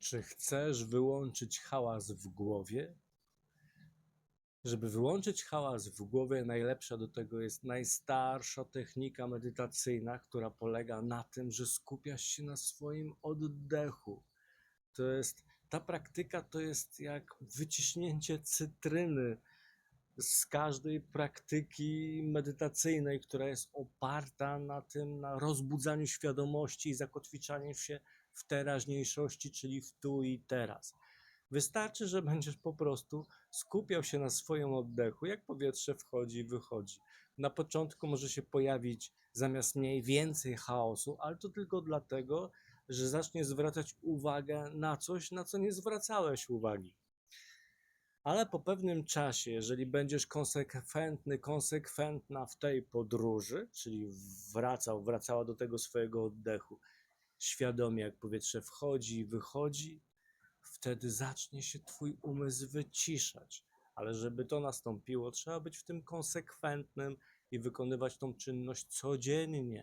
Czy chcesz wyłączyć hałas w głowie? Żeby wyłączyć hałas w głowie, najlepsza do tego jest najstarsza technika medytacyjna, która polega na tym, że skupiasz się na swoim oddechu. To jest, ta praktyka to jest jak wyciśnięcie cytryny z każdej praktyki medytacyjnej, która jest oparta na tym, na rozbudzaniu świadomości i zakotwiczaniu się w teraźniejszości, czyli w tu i teraz. Wystarczy, że będziesz po prostu skupiał się na swoim oddechu, jak powietrze wchodzi i wychodzi. Na początku może się pojawić zamiast mniej więcej chaosu, ale to tylko dlatego, że zaczniesz zwracać uwagę na coś, na co nie zwracałeś uwagi. Ale po pewnym czasie, jeżeli będziesz konsekwentny, konsekwentna w tej podróży, czyli wracał, wracała do tego swojego oddechu, świadomie jak powietrze wchodzi i wychodzi, wtedy zacznie się Twój umysł wyciszać. Ale żeby to nastąpiło, trzeba być w tym konsekwentnym i wykonywać tą czynność codziennie.